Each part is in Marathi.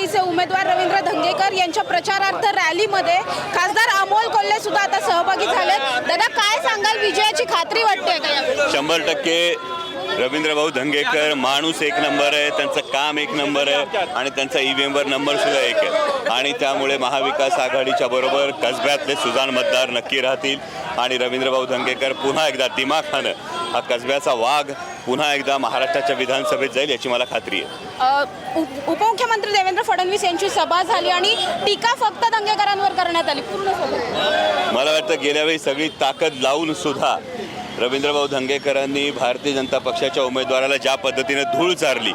आघाडीचे उमेदवार रवींद्र धंगेकर यांच्या प्रचारार्थ रॅलीमध्ये खासदार अमोल कोल्हे सुद्धा आता सहभागी झाले दादा काय सांगाल? विजयाची खात्री वाटते का शंभर टक्के रवींद्रभाऊ धंगेकर माणूस एक नंबर आहे त्यांचं काम एक नंबर आहे आणि त्यांचा ई व्ही एमवर नंबर सुद्धा एक आहे. आणि त्यामुळे महाविकास आघाडीच्या बरोबर कसब्यातले सुजाण मतदार नक्की राहतील आणि रवींद्रभाऊ धंगेकर पुन्हा एकदा दिमाखानं हा कसब्याचा वाघ पुन्हा एकदा महाराष्ट्राच्या विधानसभेत जाईल याची मला खात्री आहे. उपमुख्यमंत्री देवेंद्र फडणवीस यांची सभा झाली आणि टीका फक्त दंगेकरांवर करण्यात आली. पूर्ण सभा. मला वाटतं गेल्या वेळी सगळी ताकद लावून सुद्धा रवींद्रभाऊ धंगेकरांनी भारतीय जनता पक्षाच्या उमेदवाराला ज्या पद्धतीने धूळ चारली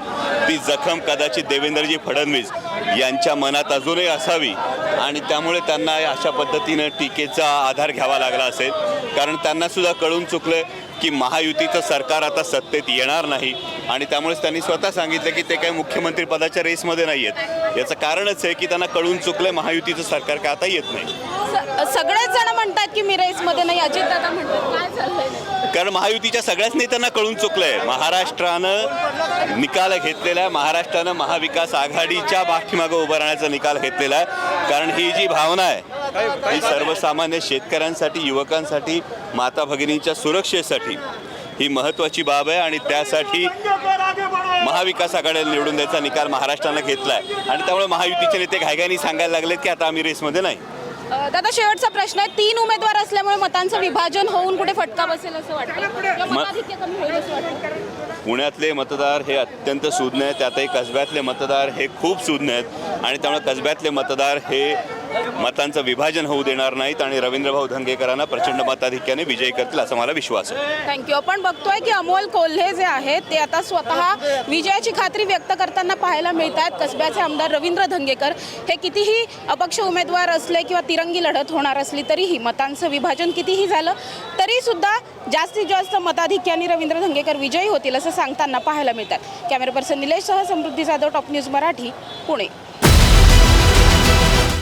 ती जखम कदाचित देवेंद्रजी फडणवीस यांच्या मनात अजूनही असावी आणि त्यामुळे त्यांना अशा पद्धतीनं टीकेचा आधार घ्यावा लागला असेल. कारण त्यांना सुद्धा कळून चुकलं की महायुतीचं सरकार आता सत्तेत येणार नाही. आणि त्यामुळेच त्यांनी स्वतः सांगितलं की ते काही मुख्यमंत्री पदाच्या रेसमध्ये नाही आहेत याचं कारणच आहे की त्यांना कळून चुकलं महायुतीचं सरकार काय आता येत नाही. सगळेच जण म्हणतात की मी रेसमध्ये नाही अजित दादा म्हणतात. काय चाललंय? नेमकं? कारण महायुतीच्या सगळ्याच नेत्यांना कळून चुकलंय. महाराष्ट्रानं निकाल घेतलेला आहे. महाराष्ट्रानं महाविकास आघाडीच्या पाठीमागं उभं राहण्याचा निकाल घेतलेला आहे. कारण ही जी भावना आहे ही सर्वसामान्य शेतकऱ्यांसाठी युवकांसाठी माता भगिनींच्या सुरक्षेसाठी ही महत्त्वाची बाब आहे आणि त्यासाठी महाविकास आघाडीला निवडून द्यायचा निकाल महाराष्ट्रानं घेतला आहे आणि त्यामुळे महायुतीचे नेते घायघायनी सांगायला लागलेत की आता आम्ही रेसमध्ये नाही. दादा शेवटचा प्रश्न आहे. तीन उमेदवार असल्यामुळे मतांचं विभाजन होऊन कुठे फटका बसेल असं वाटतं? पुण्यातले मतदार हे अत्यंत सुज्ञ आहेत. त्यातही कसब्यातले मतदार हे खूप सुज्ञ आहेत. आणि त्यामुळे कसब्यातले मतदार हे मतांचं विभाजन होऊ देणार नाहीत आणि रवींद्रभाऊ धंगेकरांना प्रचंड मताधिक्याने विजयी करतील असा मला विश्वास आहे. थँक्यू आपण बघतोय की अमोल कोल्हे जे आहेत ते आता स्वतः विजयाची खात्री व्यक्त करताना पाहायला मिळत आहेत कसब्याचे आमदार रवींद्र धंगेकर हे कितीही अपक्ष उमेदवार असले किंवा तिरंगी लढत होणार असली तरीही मतांचं विभाजन कितीही झालं तरी सुद्धा जास्तीत जास्त मताधिक्याने रवींद्र धंगेकर विजयी होतील असं सांगताना पाहायला मिळतात. कॅमेरा पर्सन निलेशसह Samruddhi Jadhav top news Marathi Pune.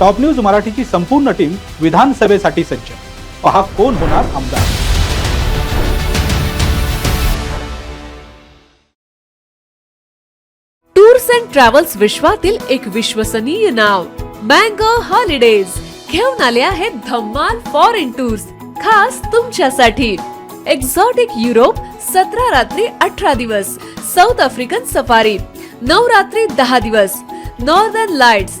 Top news मराठीची संपूर्ण टीम विधानसभेसाठी सज्ज. पहा कोण होणार आमदार. टूर्स अँड ट्रॅव्हल्स विश्वातील एक विश्वसनीय नाव मँगो हॉलिडेज. घेऊन आले आहेत धम्माल फॉरेन टूर्स खास तुमच्यासाठी. एक्झॉटिक युरोप सतरा रात्री अठरा दिवस. साऊथ आफ्रिकन सफारी नऊ रात्री दहा दिवस. Northern lights